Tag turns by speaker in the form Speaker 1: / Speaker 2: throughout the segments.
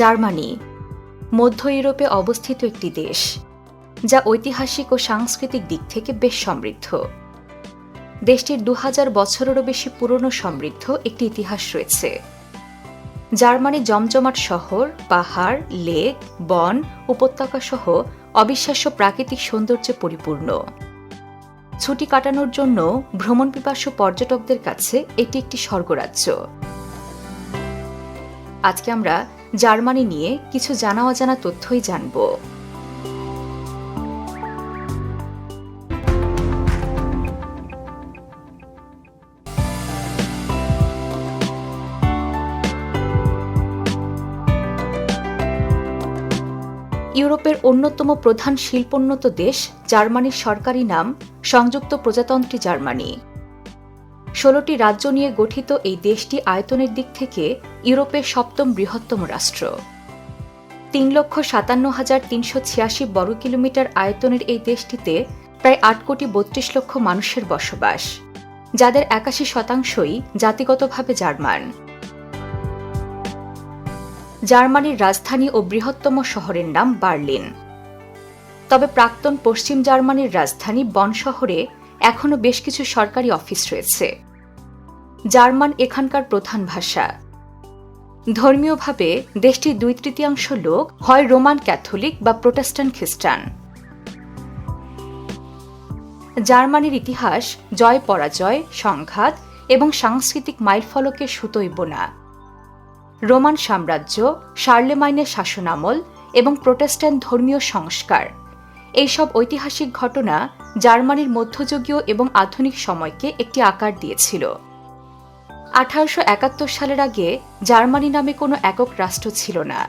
Speaker 1: Germany, মধ্য ইউরোপে অবস্থিত একটি দেশ, যা ঐতিহাসিক ও সাংস্কৃতিক দিক থেকে বেশ সমৃদ্ধ। দেশটির দু হাজার বছরেরও বেশি পুরনো সমৃদ্ধ একটি ইতিহাস রয়েছে। জার্মানি জমজমাট শহর, পাহাড়, লেক, বন উপত্যকা সহ অবিশ্বাস্য প্রাকৃতিক সৌন্দর্যে পরিপূর্ণ। ছুটি কাটানোর জন্য ভ্রমণ পিপাসু পর্যটকদের কাছে এটি একটি স্বর্গরাজ্য। আজকে আমরা জার্মানি নিয়ে কিছু জানা অজানা তথ্যই জানব। ইউরোপের অন্যতম প্রধান শিল্পোন্নত দেশ জার্মানির সরকারি নাম সংযুক্ত প্রজাতন্ত্রী জার্মানি। ষোলোটি রাজ্য নিয়ে গঠিত এই দেশটি আয়তনের দিক থেকে ইউরোপের সপ্তম বৃহত্তম রাষ্ট্র। তিন লক্ষ সাতান্ন হাজার তিনশো ছিয়াশি বর্গ কিলোমিটার আয়তনের এই দেশটিতে প্রায় আট কোটি বত্রিশ লক্ষ মানুষের বসবাস, যাদের একাশি শতাংশই জাতিগতভাবে জার্মান। জার্মানির রাজধানী ও বৃহত্তম শহরের নাম বার্লিন। তবে প্রাক্তন পশ্চিম জার্মানির রাজধানী বন শহরে এখনও বেশ কিছু সরকারি অফিস রয়েছে। জার্মান এখানকার প্রধান ভাষা। ধর্মীয়ভাবে দেশটির দুই তৃতীয়াংশ লোক হয় রোমান ক্যাথলিক বা প্রোটেস্ট্যান্ট খ্রিস্টান। জার্মানির ইতিহাস জয় পরাজয়, সংঘাত এবং সাংস্কৃতিক মাইলফলকের সুতোই বোনা। রোমান সাম্রাজ্য শার্লেমাইনের শাসনামল এবং প্রোটেস্ট্যান্ট ধর্মীয় সংস্কার। এইসব ঐতিহাসিক ঘটনা জার্মানির মধ্যযুগীয় এবং আধুনিক সময়কে একটি আকার দিয়েছিল। আঠারোশো একাত্তর সালের আগে জার্মানি নামে কোনো একক রাষ্ট্র ছিল না।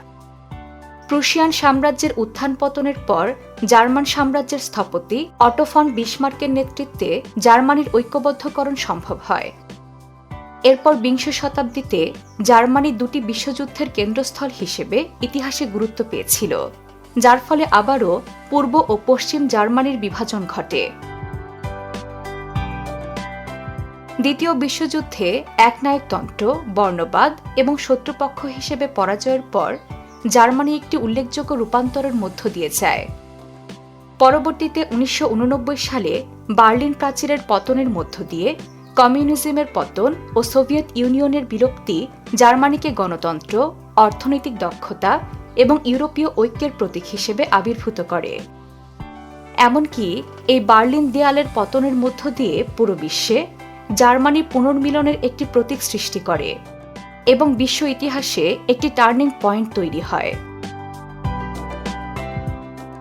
Speaker 1: প্রুশিয়ান সাম্রাজ্যের উত্থান পতনের পর জার্মান সাম্রাজ্যের স্থপতি অটোফন বিসমার্কের নেতৃত্বে জার্মানির ঐক্যবদ্ধকরণ সম্ভব হয়। এরপর বিংশ শতাব্দীতে জার্মানি দুটি বিশ্বযুদ্ধের কেন্দ্রস্থল হিসেবে ইতিহাসে গুরুত্ব পেয়েছিল, যার ফলে আবারও পূর্ব ও পশ্চিম জার্মানির বিভাজন ঘটে। দ্বিতীয় বিশ্বযুদ্ধে একনায়কতন্ত্র বর্ণবাদ এবং শত্রুপক্ষ হিসেবে পরাজয়ের পর জার্মানি একটি উল্লেখযোগ্য রূপান্তরের মধ্য দিয়ে যায়। পরবর্তীতে উনিশশো উননব্বই সালে বার্লিন প্রাচীরের পতনের মধ্য দিয়ে কমিউনিজমের পতন ও সোভিয়েত ইউনিয়নের বিলুপ্তি জার্মানিকে গণতন্ত্র, অর্থনৈতিক দক্ষতা এবং ইউরোপীয় ঐক্যের প্রতীক হিসেবে আবির্ভূত করে। এমনকি এই বার্লিন দেয়ালের পতনের মধ্য দিয়ে পুরো বিশ্বে জার্মানি পুনর্মিলনের একটি প্রতীক সৃষ্টি করে এবং বিশ্ব ইতিহাসে একটি টার্নিং পয়েন্ট তৈরি হয়।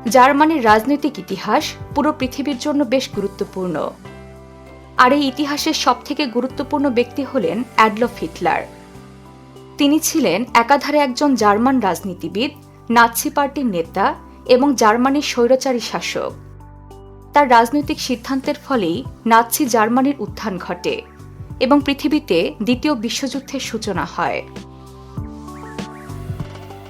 Speaker 1: জার্মানির রাজনৈতিক ইতিহাস পুরো পৃথিবীর জন্য বেশ গুরুত্বপূর্ণ। আর এই ইতিহাসের সবথেকে গুরুত্বপূর্ণ ব্যক্তি হলেন অ্যাডলফ হিটলার। তিনি ছিলেন একাধারে একজন জার্মান রাজনীতিবিদ, নাৎসি পার্টির নেতা এবং জার্মানির স্বৈরাচারী শাসক। তার রাজনৈতিক সিদ্ধান্তের ফলেই নাৎসি জার্মানির উত্থান ঘটে এবং পৃথিবীতে দ্বিতীয় বিশ্বযুদ্ধের সূচনা হয়।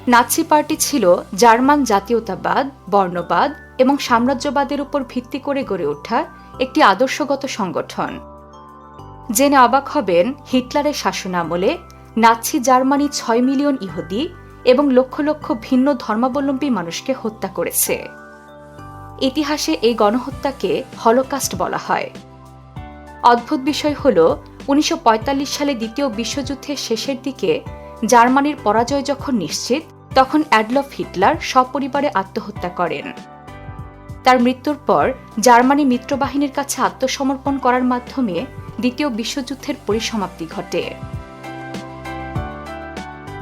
Speaker 1: নাৎসি পার্টি ছিল জার্মান জাতীয়তাবাদ, বর্ণবাদ এবং সাম্রাজ্যবাদের উপর ভিত্তি করে গড়ে ওঠা একটি আদর্শগত সংগঠন। জেনে অবাক হবেন হিটলারের শাসনামলে নাৎসি জার্মানি ছয় মিলিয়ন ইহুদি এবং লক্ষ লক্ষ ভিন্ন ধর্মাবলম্বী মানুষকে হত্যা করেছে। ইতিহাসে এই গণহত্যাকে হলোকাস্ট বলা হয়। অদ্ভুত বিষয় হল, উনিশশো পঁয়তাল্লিশ সালে দ্বিতীয় বিশ্বযুদ্ধের শেষের দিকে জার্মানির পরাজয় যখন নিশ্চিত, তখন অ্যাডলফ হিটলার সপরিবারে আত্মহত্যা করেন। তার মৃত্যুর পর জার্মানি মিত্রবাহিনীর কাছে আত্মসমর্পণ করার মাধ্যমে দ্বিতীয় বিশ্বযুদ্ধের পরিসমাপ্তি ঘটে।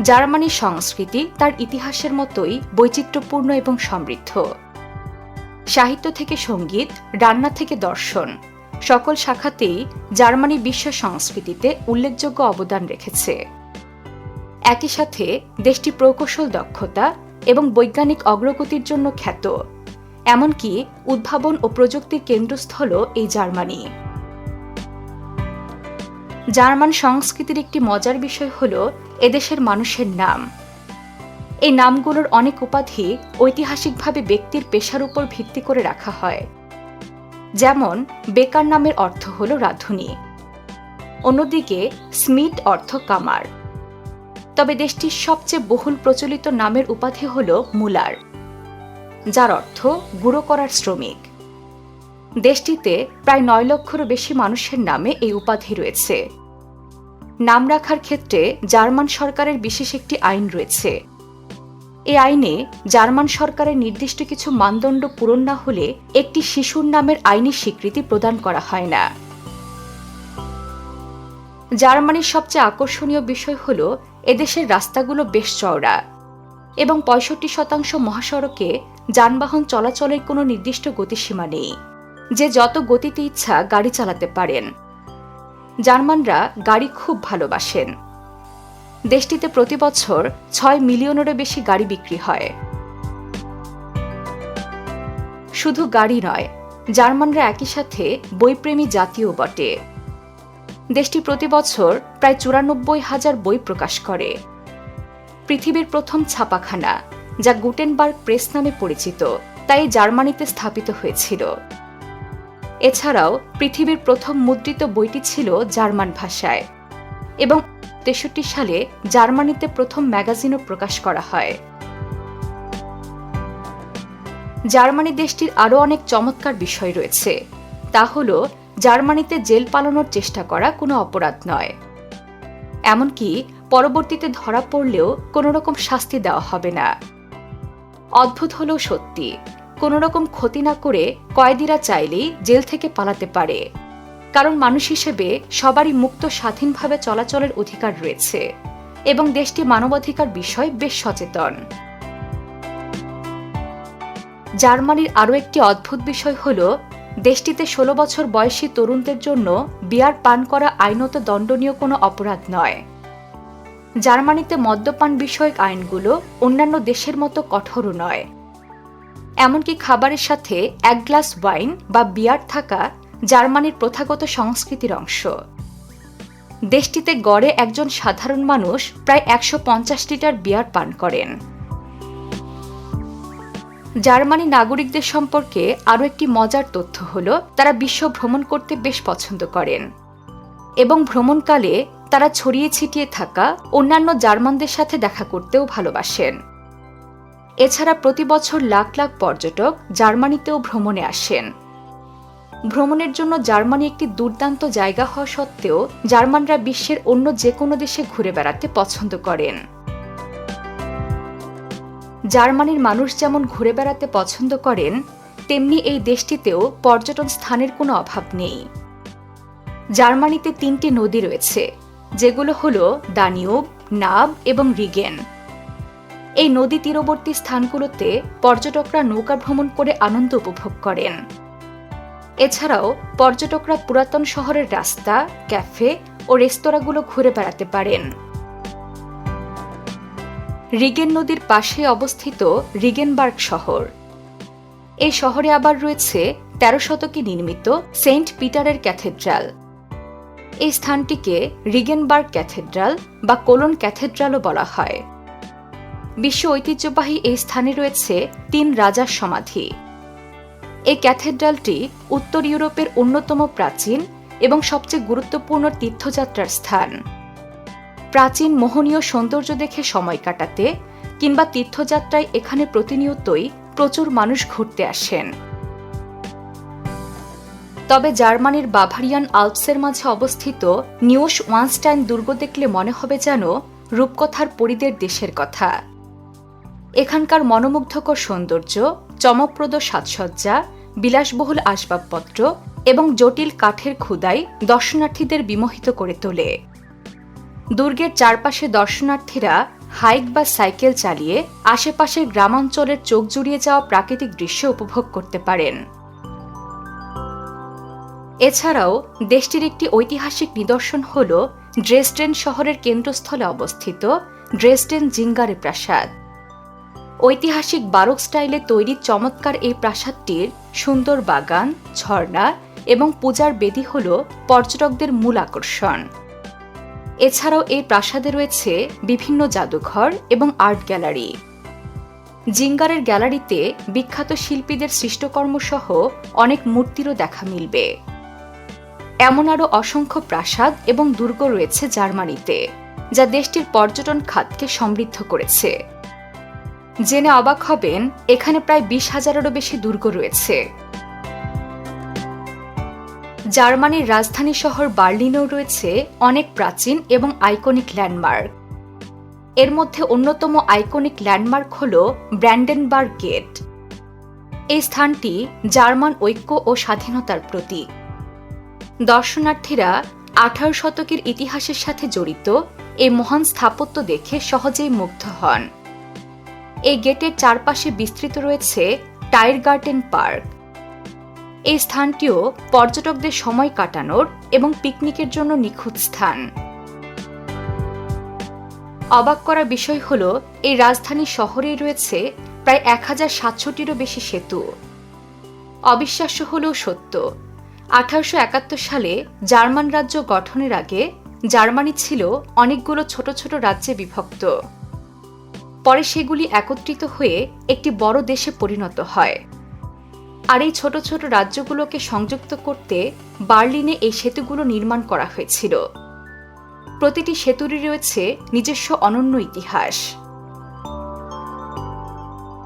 Speaker 1: জার্মানির সংস্কৃতি তার ইতিহাসের মতোই বৈচিত্র্যপূর্ণ এবং সমৃদ্ধ। সাহিত্য থেকে সংগীত, রান্না থেকে দর্শন, সকল শাখাতেই জার্মানি বিশ্ব সংস্কৃতিতে উল্লেখযোগ্য অবদান রেখেছে। একই সাথে দেশটি প্রকৌশল দক্ষতা এবং বৈজ্ঞানিক অগ্রগতির জন্য খ্যাত, এমনকি উদ্ভাবন ও প্রযুক্তির কেন্দ্রস্থল এই জার্মানি। জার্মান সংস্কৃতির একটি মজার বিষয় হল এদেশের মানুষের নাম। এই নামগুলোর অনেক উপাধি ঐতিহাসিকভাবে ব্যক্তির পেশার উপর ভিত্তি করে রাখা হয়। যেমন, বেকার নামের অর্থ হল রাধুনী। অন্যদিকে স্মিট অর্থ কামার। তবে দেশটির সবচেয়ে বহুল প্রচলিত নামের উপাধি হল মুলার, যার অর্থ গুঁড়ো করার শ্রমিক। দেশটিতে প্রায় নয় লক্ষেরও বেশি মানুষের নামে এই উপাধি রয়েছে। নাম রাখার ক্ষেত্রে জার্মান সরকারের বিশেষ একটি আইন রয়েছে। এই আইনে জার্মান সরকারের নির্দিষ্ট কিছু মানদণ্ড পূরণ না হলে একটি শিশুর নামের আইনি স্বীকৃতি প্রদান করা হয় না। জার্মানির সবচেয়ে আকর্ষণীয় বিষয় হল এদেশের রাস্তাগুলো বেশ চওড়া এবং পঁয়ষট্টি শতাংশ মহাসড়কে যানবাহন চলাচলের কোনো নির্দিষ্ট গতিসীমা নেই, যে যত গতিতে ইচ্ছা গাড়ি চালাতে পারেন। জার্মানরা গাড়ি খুব ভালোবাসেন। দেশটিতে প্রতি বছর ছয় মিলিয়নেরও বেশি গাড়ি বিক্রি হয়। শুধু গাড়ি নয়, জার্মানরা একই সাথে বইপ্রেমী জাতীয় বটে। দেশটি প্রতি বছর প্রায় চুরানব্বই হাজার বই প্রকাশ করে। পৃথিবীর প্রথম ছাপাখানা, যা গুটেনবার্গ প্রেস নামে পরিচিত, তাই জার্মানিতে স্থাপিত হয়েছিল। এছাড়াও পৃথিবীর প্রথম মুদ্রিত বইটি ছিল জার্মান ভাষায় এবং তেষট্টি সালে জার্মানিতে প্রথম ম্যাগাজিনও প্রকাশ করা হয়। জার্মানি দেশটির আরও অনেক চমৎকার বিষয় রয়েছে। তা হল, জার্মানিতে জেল পালানোর চেষ্টা করা কোনো অপরাধ নয়। এমনকি পরবর্তীতে ধরা পড়লেও কোনো রকম শাস্তি দেওয়া হবে না। অদ্ভুত হলেও সত্যি কোনো রকম ক্ষতি না করে কয়েদিরা চাইলেই জেল থেকে পালাতে পারে। কারণ মানুষ হিসেবে সবারই মুক্ত স্বাধীনভাবে চলাচলের অধিকার রয়েছে এবং দেশটি মানবাধিকার বিষয় বেশ সচেতন। জার্মানির আরও একটি অদ্ভুত বিষয় হল, দেশটিতে ষোলো বছর বয়সী তরুণদের জন্য বিয়ার পান করা আইনত দণ্ডনীয় কোনো অপরাধ নয়। জার্মানিতে মদ্যপান বিষয়ক আইনগুলো অন্যান্য দেশের মতো কঠোরও নয়। এমনকি খাবারের সাথে এক গ্লাস ওয়াইন বা বিয়ার থাকা জার্মানির প্রথাগত সংস্কৃতির অংশ। দেশটিতে গড়ে একজন সাধারণ মানুষ প্রায় একশো পঞ্চাশ লিটার বিয়ার পান করেন। জার্মানি নাগরিকদের সম্পর্কে আরও একটি মজার তথ্য হল, তারা বিশ্ব ভ্রমণ করতে বেশ পছন্দ করেন। এবং ভ্রমণকালে তারা ছড়িয়ে ছিটিয়ে থাকা অন্যান্য জার্মানদের সাথে দেখা করতেও ভালোবাসেন। এছাড়া প্রতি বছর লাখ লাখ পর্যটক জার্মানিতেও ভ্রমণে আসেন। ভ্রমণের জন্য জার্মানি একটি দুর্দান্ত জায়গা হওয়া সত্ত্বেও জার্মানরা বিশ্বের অন্য যে কোনো দেশে ঘুরে বেড়াতে পছন্দ করেন। জার্মানির মানুষ যেমন ঘুরে বেড়াতে পছন্দ করেন, তেমনি এই দেশটিতেও পর্যটন স্থানের কোনো অভাব নেই। জার্মানিতে তিনটি নদী রয়েছে, যেগুলো হল দানিউব, নাব এবং রিগেন। এই নদী তীরবর্তী স্থানগুলোতে পর্যটকরা নৌকা ভ্রমণ করে আনন্দ উপভোগ করেন। এছাড়াও পর্যটকরা পুরাতন শহরের রাস্তা, ক্যাফে ও রেস্তোরাঁগুলো ঘুরে বেড়াতে পারেন। রিগেন নদীর পাশে অবস্থিত রিগেনবার্গ শহর। এই শহরে আবার রয়েছে তেরো শতকে নির্মিত সেন্ট পিটারের ক্যাথেড্রাল। এই স্থানটিকে রিগেনবার্গ ক্যাথেড্রাল বা কোলন ক্যাথেড্রালও বলা হয়। বিশ্ব ঐতিহ্যবাহী এই স্থানে রয়েছে তিন রাজার সমাধি। এই ক্যাথেড্রালটি উত্তর ইউরোপের অন্যতম প্রাচীন এবং সবচেয়ে গুরুত্বপূর্ণ তীর্থযাত্রার স্থান। প্রাচীন মোহনীয় সৌন্দর্য দেখে সময় কাটাতে কিংবা তীর্থযাত্রায় এখানে প্রতিনিয়তই প্রচুর মানুষ ঘুরতে আসেন। তবে জার্মানির বাভারিয়ান আলপসের মাঝে অবস্থিত নিউস ওয়ানস্টাইন দুর্গ দেখলে মনে হবে যেন রূপকথার পরিদের দেশের কথা। এখানকার মনোমুগ্ধকর সৌন্দর্য, চমকপ্রদ সাজসজ্জা বিলাসবহুল আসবাবপত্র এবং জটিল কাঠের ক্ষুদাই দর্শনার্থীদের বিমোহিত করে তোলে। দুর্গের চারপাশে দর্শনার্থীরা হাইক বা সাইকেল চালিয়ে আশেপাশের গ্রামাঞ্চলের চোখ জুড়িয়ে যাওয়া প্রাকৃতিক দৃশ্য উপভোগ করতে পারেন। এছাড়াও দেশটির একটি ঐতিহাসিক নিদর্শন হল ড্রেসডেন শহরের কেন্দ্রস্থলে অবস্থিত ড্রেসডেন জিঙ্গারে প্রাসাদ। ঐতিহাসিক বারক স্টাইলে তৈরি চমৎকার এই প্রাসাদটির সুন্দর বাগান, ঝর্ণা এবং পূজার বেদি হল পর্যটকদের মূল আকর্ষণ। এছাড়াও এই প্রাসাদে রয়েছে বিভিন্ন জাদুঘর এবং আর্ট গ্যালারি। জিঙ্গারের গ্যালারিতে বিখ্যাত শিল্পীদের সৃষ্টকর্ম সহ অনেক মূর্তিরও দেখা মিলবে। এমন আরও অসংখ্য প্রাসাদ এবং দুর্গ রয়েছে জার্মানিতে, যা দেশটির পর্যটন খাতকে সমৃদ্ধ করেছে। জেনে অবাক হবেন, এখানে প্রায় বিশ হাজারেরও বেশি দুর্গ রয়েছে। জার্মানির রাজধানী শহর বার্লিনেও রয়েছে অনেক প্রাচীন এবং আইকনিক ল্যান্ডমার্ক। এর মধ্যে অন্যতম আইকনিক ল্যান্ডমার্ক হল ব্র্যান্ডেনবার্গ গেট। এই স্থানটি জার্মান ঐক্য ও স্বাধীনতার প্রতীক। দর্শনার্থীরা আঠারো শতকের ইতিহাসের সাথে জড়িত, এই মহান স্থাপত্য দেখে সহজেই মুগ্ধ হন। এই গেটের চারপাশে বিস্তৃত রয়েছে টায়ার গার্ডেন পার্ক। এই স্থানটিও পর্যটকদের সময় কাটানোর এবং পিকনিকের জন্য নিখুঁত স্থান। অবাক করার বিষয় হল, এই রাজধানী শহরেই রয়েছে প্রায় এক হাজার সাতশোটিরও বেশি সেতু। অবিশ্বাস্য হলেও সত্য, আঠারোশো একাত্তর সালে জার্মান রাজ্য গঠনের আগে জার্মানি ছিল অনেকগুলো ছোট ছোট রাজ্যে বিভক্ত। পরে সেগুলি একত্রিত হয়ে একটি বড় দেশে পরিণত হয়। আর এই ছোট ছোট রাজ্যগুলোকে সংযুক্ত করতে বার্লিনে এই সেতুগুলো নির্মাণ করা হয়েছিল। প্রতিটি সেতুরই রয়েছে নিজস্ব অনন্য ইতিহাস।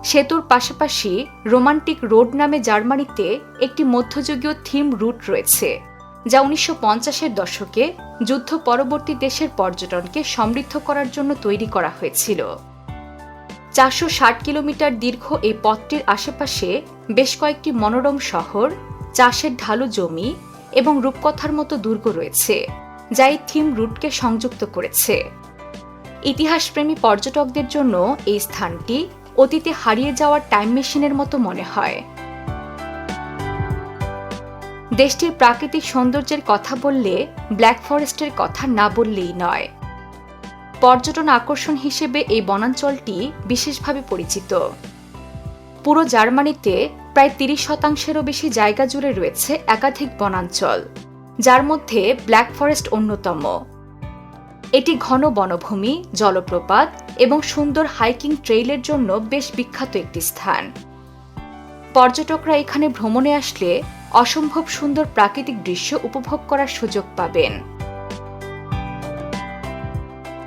Speaker 1: সেতুর পাশাপাশি রোমান্টিক রোড নামে জার্মানিতে একটি মধ্যযুগীয় থিম রুট রয়েছে, যা উনিশশো পঞ্চাশের দশকে যুদ্ধ পরবর্তী দেশের পর্যটনকে সমৃদ্ধ করার জন্য তৈরি করা হয়েছিল। চারশো ষাট কিলোমিটার দীর্ঘ এই পথটির আশেপাশে বেশ কয়েকটি মনোরম শহর, চাষের ঢালু জমি এবং রূপকথার মতো দুর্গ রয়েছে, যা এই থিম রুটকে সংযুক্ত করেছে। ইতিহাসপ্রেমী পর্যটকদের জন্য এই স্থানটি অতীতে হারিয়ে যাওয়ার টাইম মেশিনের মতো মনে হয়। দেশটির প্রাকৃতিক সৌন্দর্যের কথা বললে ব্ল্যাক ফরেস্টের কথা না বললেই নয়। পর্যটন আকর্ষণ হিসেবে এই বনাঞ্চলটি বিশেষভাবে পরিচিত। পুরো জার্মানিতে প্রায় তিরিশ শতাংশেরও বেশি জায়গা জুড়ে রয়েছে একাধিক বনাঞ্চল, যার মধ্যে ব্ল্যাক ফরেস্ট অন্যতম। এটি ঘন বনভূমি, জলপ্রপাত এবং সুন্দর হাইকিং ট্রেইলের জন্য বেশ বিখ্যাত একটি স্থান। পর্যটকরা এখানে ভ্রমণে আসলে অসম্ভব সুন্দর প্রাকৃতিক দৃশ্য উপভোগ করার সুযোগ পাবেন।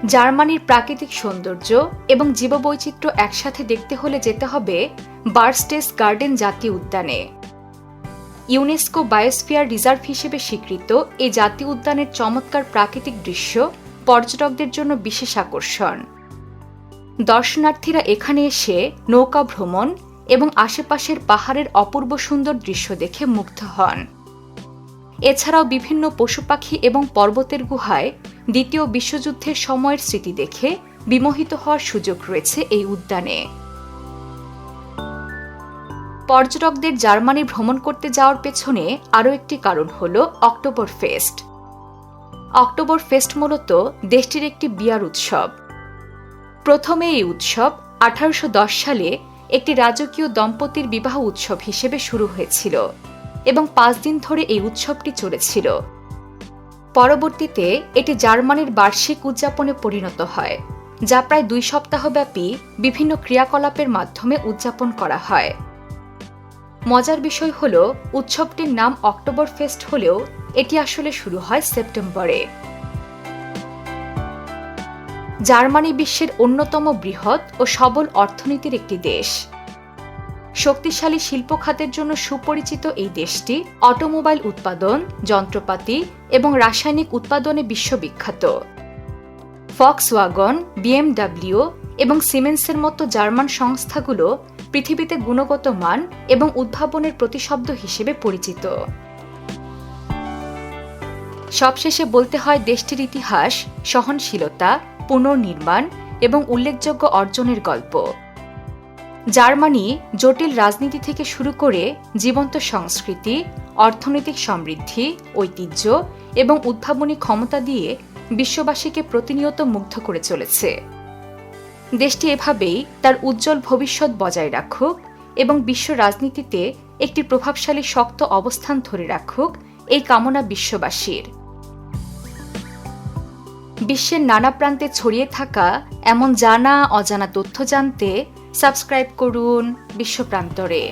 Speaker 1: জার্মানির প্রাকৃতিক সৌন্দর্য এবং জীববৈচিত্র্য একসাথে দেখতে হলে যেতে হবে বার্স্টেস গার্ডেন জাতীয় উদ্যানে। ইউনেস্কো বায়োস্ফিয়ার রিজার্ভ হিসেবে স্বীকৃত এই জাতীয় উদ্যানের চমৎকার প্রাকৃতিক দৃশ্য পর্যটকদের জন্য বিশেষ আকর্ষণ। দর্শনার্থীরা এখানে এসে নৌকা ভ্রমণ এবং আশেপাশের পাহাড়ের অপূর্ব সুন্দর দৃশ্য দেখে মুগ্ধ হন। এছাড়াও বিভিন্ন পশু পাখি এবং পর্বতের গুহায় দ্বিতীয় বিশ্বযুদ্ধের সময়ের স্মৃতি দেখে বিমোহিত হওয়ার সুযোগ রয়েছে এই উদ্যানে। পর্যটকদের জার্মানি ভ্রমণ করতে যাওয়ার পেছনে আরও একটি কারণ হল অক্টোবর ফেস্ট অক্টোবর ফেস্ট মূলত দেশটির একটি বিয়ার উৎসব। প্রথমে এই উৎসব আঠারোশো দশ সালে একটি রাজকীয় দম্পতির বিবাহ উৎসব হিসেবে শুরু হয়েছিল এবং পাঁচ দিন ধরে এই উৎসবটি চলেছিল। পরবর্তীতে এটি জার্মানির বার্ষিক উদযাপনে পরিণত হয়, যা প্রায় দুই সপ্তাহব্যাপী বিভিন্ন ক্রিয়াকলাপের মাধ্যমে উদযাপন করা হয়। মজার বিষয় হল, উৎসবটির নাম অক্টোবর ফেস্ট হলেও এটি আসলে শুরু হয় সেপ্টেম্বরে। জার্মানি বিশ্বের অন্যতম বৃহৎ ও সবল অর্থনীতির একটি দেশ। শক্তিশালী শিল্প খাতের জন্য সুপরিচিত এই দেশটি অটোমোবাইল উৎপাদন, যন্ত্রপাতি এবং রাসায়নিক উৎপাদনে বিশ্ববিখ্যাত। ফক্স ওয়াগন বিএমডাব্লিউ এবং সিমেন্সের মতো জার্মান সংস্থাগুলো পৃথিবীতে গুণগত মান এবং উদ্ভাবনের প্রতিশব্দ হিসেবে পরিচিত। সবশেষে বলতে হয় দেশটির ইতিহাস, সহনশীলতা, পুনর্নির্মাণ এবং উল্লেখযোগ্য অর্জনের গল্প। জার্মানি জটিল রাজনীতি থেকে শুরু করে জীবন্ত সংস্কৃতি, অর্থনৈতিক সমৃদ্ধি, ঐতিহ্য এবং উদ্ভাবনী ক্ষমতা দিয়ে বিশ্ববাসীকে প্রতিনিয়ত মুগ্ধ করে চলেছে। দেশটি এভাবেই তার উজ্জ্বল ভবিষ্যৎ বজায় রাখুক এবং বিশ্ব রাজনীতিতে একটি প্রভাবশালী শক্ত অবস্থান ধরে রাখুক এই কামনা বিশ্ববাসীর। বিশ্বের নানা প্রান্তে ছড়িয়ে থাকা এমন জানা অজানা তথ্য জানতে সাবস্ক্রাইব করুন বিশ্বপ্রান্তরে